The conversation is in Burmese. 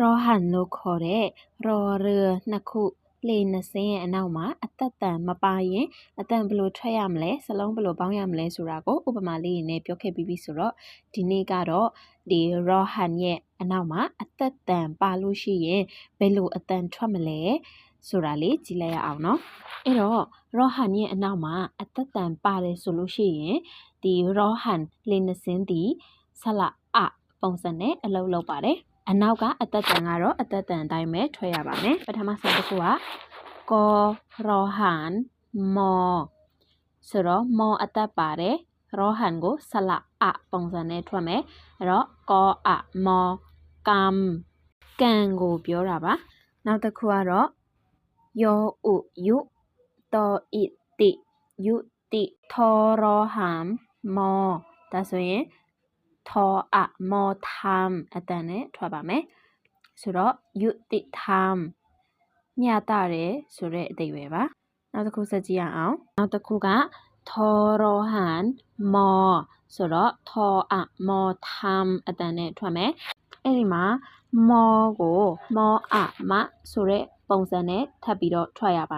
ရောဟန်လို့ခေါ်တဲ့ရော်ရနှစ်ခုလေနှစ်စင်းရဲ့အနောက်မှာအသက်တန်မပါရင်အတန်ဘယ်လိုထွက်ရမလဲစလုံးဘယ်လိုပေါင်းရမလဲဆိုတာကိုဥပမာလေးနဲ့ပြောခဲ့ပြီးပြီဆိုတော့ဒီနေ့ကတော့ဒီရောဟန်ရဲ့အနောက်မှာအသက်တန်ပါလို့ရှိရင်ဘယ်လိုအတန်ထွက်မလဲဆိုတာလေးကြည့်လိုက်ရအောင်နော်အဲ့တော့ရောဟန်ရဲ့အနောက်မှာအသက်တန်ပါတယ်ဆိုလို့ရှိရင်ဒီရောဟန်လေနှစ်စင်းဒီဆလအပုံစံနဲ့အလုပ်လုပ်ပါတယ် အနောက်ကအသက်တန်ကတော့အသက်တန်အတိုင်းပဲထွက်ရပါမယ်ပထမဆုံးတစ်ခုကကောရောဟန်မောဆိုတော့မောအသက်ပါတယ်ရောဟန်ကိုဆလအပုံစံနဲ့ထွက်မယ်အဲ့တော့ကောအမောကမ်ကန်ကိုပြောတာပါနောက်တစ်ခုကတော့ယောဥယုတောဣတိယုတိထောရောဟန်မောဒါဆိုရင် ထောအမောသမ်အတန်နဲ့ထွက်ပါမယ်ဆိုတော့ယုတိသမ်မြတ်တာတယ်ဆိုတဲ့အဓိပ္ပာယ်ပါနောက်တစ်ခုဆက်ကြည့်ရအောင်နောက်တစ်ခုကထောရောဟန်မောဆိုတော့ထောအမောသမ်အတန်နဲ့ထွက်မယ်အဲ့ဒီမှာမောကိုမောအမဆိုတဲ့ပုံစံနဲ့ထပ်ပြီးတော့ထွက်ရပါ